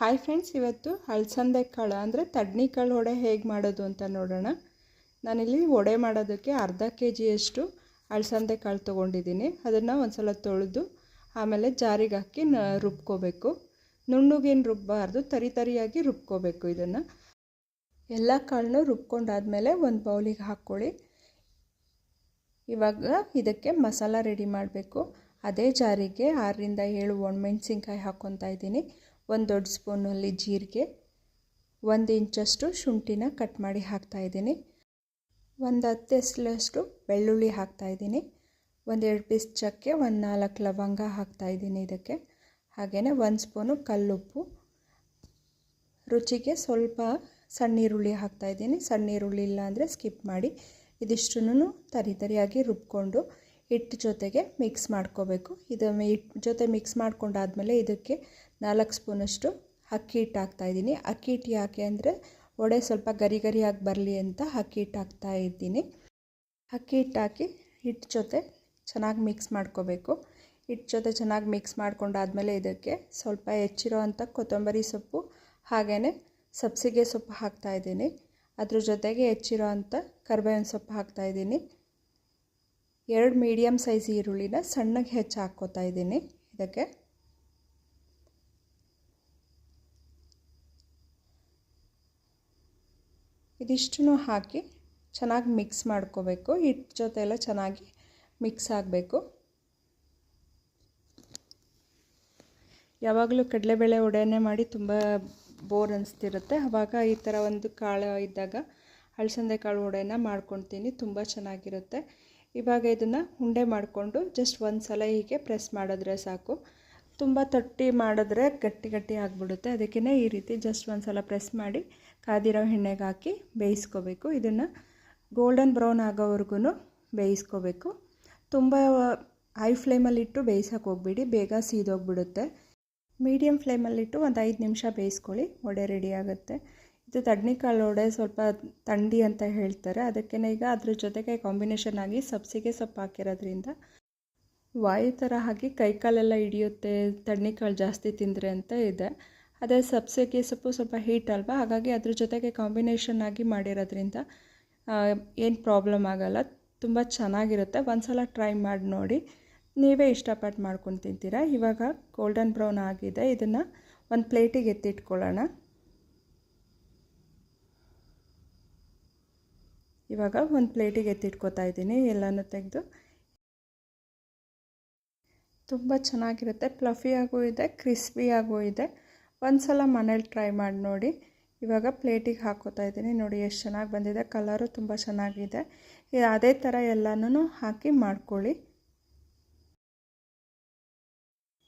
Hi friends ಇವತ್ತು ಅಳಸಂದೆ ಕಾಳು ಅಂದರೆ ತಡ್ನಿ ಕಾಳು ವಡೆ ಹೇಗೆ ಮಾಡೋದು ಅಂತ ನೋಡೋಣ. ನಾನಿಲ್ಲಿ ವಡೆ ಮಾಡೋದಕ್ಕೆ ಅರ್ಧ ಕೆ ಜಿಯಷ್ಟು ಅಳಸಂದೆ ಕಾಳು ತೊಗೊಂಡಿದ್ದೀನಿ. ಅದನ್ನು ಒಂದು ಸಲ ತೊಳೆದು ಆಮೇಲೆ ಜಾರಿಗೆ ಹಾಕಿ ನ ರುಬ್ಕೋಬೇಕು. ನುಣ್ಣುಗೇನು ರುಬ್ಬಾರ್ದು, ತರಿ ತರಿಯಾಗಿ ರುಬ್ಕೋಬೇಕು ಇದನ್ನು. ಎಲ್ಲ ಕಾಳನ್ನು ರುಬ್ಕೊಂಡಾದಮೇಲೆ ಒಂದು ಬೌಲಿಗೆ ಹಾಕ್ಕೊಳ್ಳಿ. ಇವಾಗ ಇದಕ್ಕೆ ಮಸಾಲ ರೆಡಿ ಮಾಡಬೇಕು. ಅದೇ ಜಾರಿಗೆ ಆರರಿಂದ ಏಳು ಒಣಮೆಣ್ಸಿನ್ಕಾಯಿ ಹಾಕ್ಕೊತಾ ಇದ್ದೀನಿ. ಒಂದು ದೊಡ್ಡ ಸ್ಪೂನಲ್ಲಿ ಜೀರಿಗೆ, ಒಂದು ಇಂಚಷ್ಟು ಶುಂಠಿನ ಕಟ್ ಮಾಡಿ ಹಾಕ್ತಾಯಿದ್ದೀನಿ ಒಂದು ಹತ್ತು ಎಸ್ಲಷ್ಟು ಬೆಳ್ಳುಳ್ಳಿ ಹಾಕ್ತಾಯಿದ್ದೀನಿ ಒಂದೆರಡು ಪೀಸ್ ಚಕ್ಕೆ ಒಂದು ನಾಲ್ಕು ಲವಂಗ ಹಾಕ್ತಾಯಿದ್ದೀನಿ ಇದಕ್ಕೆ. ಹಾಗೆಯೇ ಒಂದು ಸ್ಪೂನು ಕಲ್ಲುಪ್ಪು. ರುಚಿಗೆ ಸ್ವಲ್ಪ ಸಣ್ಣ ಈರುಳ್ಳಿ ಹಾಕ್ತಾಯಿದ್ದೀನಿ ಸಣ್ಣ ಈರುಳ್ಳಿ ಇಲ್ಲ ಅಂದರೆ ಸ್ಕಿಪ್ ಮಾಡಿ ಇದಿಷ್ಟನ್ನು ತರಿ ತರಿಯಾಗಿ ರುಬ್ಕೊಂಡು ಹಿಟ್ಟು ಜೊತೆಗೆ ಮಿಕ್ಸ್ ಮಾಡ್ಕೋಬೇಕು. ಇದು ಹಿಟ್ಟು ಜೊತೆ ಮಿಕ್ಸ್ ಮಾಡ್ಕೊಂಡಾದಮೇಲೆ ಇದಕ್ಕೆ ನಾಲ್ಕು ಸ್ಪೂನಷ್ಟು ಅಕ್ಕಿ ಹಿಟ್ಟು ಹಾಕ್ತಾಯಿದ್ದೀನಿ ಅಕ್ಕಿ ಹಿಟ್ಟು ಯಾಕೆ ಅಂದರೆ ವಡೆ ಸ್ವಲ್ಪ ಗರಿ ಗರಿಯಾಗಿ ಬರಲಿ ಅಂತ ಅಕ್ಕಿ ಹಿಟ್ಟು ಹಾಕ್ತಾ ಇದ್ದೀನಿ. ಅಕ್ಕಿ ಹಿಟ್ಟು ಹಾಕಿ ಹಿಟ್ಟು ಜೊತೆ ಚೆನ್ನಾಗಿ ಮಿಕ್ಸ್ ಮಾಡ್ಕೋಬೇಕು. ಹಿಟ್ಟು ಜೊತೆ ಚೆನ್ನಾಗಿ ಮಿಕ್ಸ್ ಮಾಡ್ಕೊಂಡಾದಮೇಲೆ ಇದಕ್ಕೆ ಸ್ವಲ್ಪ ಹೆಚ್ಚಿರೋ ಅಂಥ ಕೊತ್ತಂಬರಿ ಸೊಪ್ಪು ಹಾಗೆಯೇ ಸಬ್ಸಿಗೆ ಸೊಪ್ಪು ಹಾಕ್ತಾಯಿದ್ದೀನಿ ಅದ್ರ ಜೊತೆಗೆ ಹೆಚ್ಚಿರೋ ಅಂಥ ಕರ್ಬೇವಿನ ಸೊಪ್ಪು ಹಾಕ್ತಾಯಿದ್ದೀನಿ ಎರಡು ಮೀಡಿಯಮ್ ಸೈಜ್ ಈರುಳ್ಳಿನ ಸಣ್ಣಗೆ ಹೆಚ್ಚು ಹಾಕ್ಕೋತಾ ಇದ್ದೀನಿ ಇದಕ್ಕೆ. ಇದಿಷ್ಟನ್ನು ಹಾಕಿ ಚೆನ್ನಾಗಿ ಮಿಕ್ಸ್ ಮಾಡ್ಕೋಬೇಕು. ಹಿಟ್ಟು ಜೊತೆ ಎಲ್ಲ ಚೆನ್ನಾಗಿ ಮಿಕ್ಸ್ ಆಗಬೇಕು. ಯಾವಾಗಲೂ ಕಡಲೆಬೇಳೆ ಒಡೆಯನ್ನೇ ಮಾಡಿ ತುಂಬ ಬೋರ್ ಅನಿಸ್ತಿರುತ್ತೆ. ಆವಾಗ ಈ ಥರ ಒಂದು ಕಾಳು ಇದ್ದಾಗ ಅಳಸಂದೆ ಕಾಳು ಒಡೆಯನ್ನ ಮಾಡ್ಕೊತೀನಿ ತುಂಬ ಚೆನ್ನಾಗಿರುತ್ತೆ. ಇವಾಗ ಇದನ್ನು ಉಂಡೆ ಮಾಡಿಕೊಂಡು ಜಸ್ಟ್ ಒಂದು ಸಲ ಹೀಗೆ ಪ್ರೆಸ್ ಮಾಡಿದ್ರೆ ಸಾಕು. ತುಂಬ ತಟ್ಟಿ ಮಾಡಿದ್ರೆ ಗಟ್ಟಿ ಗಟ್ಟಿ ಆಗಿಬಿಡುತ್ತೆ. ಅದಕ್ಕೇ ಈ ರೀತಿ ಜಸ್ಟ್ ಒಂದು ಸಲ ಪ್ರೆಸ್ ಮಾಡಿ ಕಾದಿರೋ ಎಣ್ಣೆಗೆ ಹಾಕಿ ಬೇಯಿಸ್ಕೋಬೇಕು. ಇದನ್ನು ಗೋಲ್ಡನ್ ಬ್ರೌನ್ ಆಗೋವರೆಗೂ ಬೇಯಿಸ್ಕೋಬೇಕು. ತುಂಬ ಹೈ ಫ್ಲೇಮಲ್ಲಿಟ್ಟು ಬೇಯಿಸೋಕೆ ಹೋಗ್ಬಿಡಿ. ಬೇಗ ಸೀದೋಗ್ಬಿಡುತ್ತೆ. ಮೀಡಿಯಮ್ ಫ್ಲೇಮಲ್ಲಿಟ್ಟು ಒಂದು ಐದು ನಿಮಿಷ ಬೇಯಿಸ್ಕೊಳ್ಳಿ. ವಡೆ ರೆಡಿ ಆಗುತ್ತೆ. ಇದು ತಡ್ನಿಕಾಳು ವಡೆ ಸ್ವಲ್ಪ ತಂಡಿ ಅಂತ ಹೇಳ್ತಾರೆ. ಅದಕ್ಕೇ ಈಗ ಅದ್ರ ಜೊತೆಗೆ ಕಾಂಬಿನೇಷನ್ ಆಗಿ ಸಬ್ಸಿಗೆ ಸೊಪ್ಪು ಹಾಕಿರೋದ್ರಿಂದ ವಾಯು ಥರ ಹಾಕಿ ಕೈಕಾಲೆಲ್ಲ ಹಿಡಿಯುತ್ತೆ ತಡ್ನಿಕಾಳು ಜಾಸ್ತಿ ತಿಂದರೆ ಅಂತ ಇದೆ. ಅದೇ ಸಬ್ಸಿಗೆ ಸೊಪ್ಪು ಸ್ವಲ್ಪ ಹೀಟ್ ಅಲ್ವಾ? ಹಾಗಾಗಿ ಅದ್ರ ಜೊತೆಗೆ ಕಾಂಬಿನೇಷನ್ ಆಗಿ ಮಾಡಿರೋದ್ರಿಂದ ಏನು ಪ್ರಾಬ್ಲಮ್ ಆಗೋಲ್ಲ. ತುಂಬ ಚೆನ್ನಾಗಿರುತ್ತೆ. ಒಂದು ಸಲ ಟ್ರೈ ಮಾಡಿ ನೋಡಿ. ನೀವೇ ಇಷ್ಟಪಟ್ಟು ಮಾಡ್ಕೊಂಡು ತಿಂತೀರಾ? ಇವಾಗ ಗೋಲ್ಡನ್ ಬ್ರೌನ್ ಆಗಿದೆ. ಇದನ್ನು ಒಂದು ಪ್ಲೇಟಿಗೆ ಎತ್ತಿಟ್ಕೊಳ್ಳೋಣ. ಇವಾಗ ಒಂದು ಪ್ಲೇಟಿಗೆ ಎತ್ತಿಟ್ಕೋತಾ ಇದ್ದೀನಿ, ಎಲ್ಲನೂ ತೆಗೆದು. ತುಂಬ ಚೆನ್ನಾಗಿರುತ್ತೆ ಪ್ಲಫಿಯಾಗೂ ಇದೆ ಕ್ರಿಸ್ಪಿಯಾಗೂ ಇದೆ. ಒಂದು ಸಲ ಮನೇಲಿ ಟ್ರೈ ಮಾಡಿ ನೋಡಿ. ಇವಾಗ ಪ್ಲೇಟಿಗೆ ಹಾಕೋತಾ ಇದ್ದೀನಿ, ನೋಡಿ ಎಷ್ಟು ಚೆನ್ನಾಗಿ ಬಂದಿದೆ, ಕಲರು ತುಂಬ ಚೆನ್ನಾಗಿದೆ. ಅದೇ ಥರ ಎಲ್ಲನೂ ಹಾಕಿ ಮಾಡ್ಕೊಳ್ಳಿ.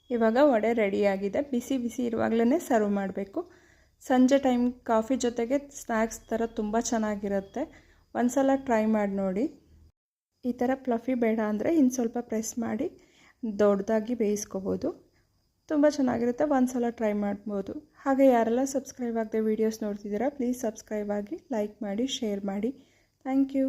ಇವಾಗ ವಡೆ ರೆಡಿಯಾಗಿದೆ ಬಿಸಿ ಬಿಸಿ ಇರುವಾಗಲೇ ಸರ್ವ್ ಮಾಡಬೇಕು. ಸಂಜೆ ಟೈಮ್ ಕಾಫಿ ಜೊತೆಗೆ ಸ್ನ್ಯಾಕ್ಸ್ ಥರ ತುಂಬ ಚೆನ್ನಾಗಿರುತ್ತೆ. ಒಂದು ಸಲ ಟ್ರೈ ಮಾಡಿ ನೋಡಿ. ಈ ಥರ ಪ್ಲಫಿ ಬೇಡ ಅಂದರೆ ಇನ್ನು ಸ್ವಲ್ಪ ಪ್ರೆಸ್ ಮಾಡಿ ದೊಡ್ಡದಾಗಿ ಬೇಯಿಸ್ಕೋಬೋದು. ತುಂಬ ಚೆನ್ನಾಗಿರುತ್ತೆ ಒಂದು ಸಲ ಟ್ರೈ ಮಾಡ್ಬೋದು. ಹಾಗೆ ಯಾರೆಲ್ಲ ಸಬ್ಸ್ಕ್ರೈಬ್ ಆಗದೆ ವೀಡಿಯೋಸ್ ನೋಡ್ತಿದ್ದೀರಾ ಪ್ಲೀಸ್ ಸಬ್ಸ್ಕ್ರೈಬ್ ಆಗಿ ಲೈಕ್ ಮಾಡಿ ಶೇರ್ ಮಾಡಿ. Thank you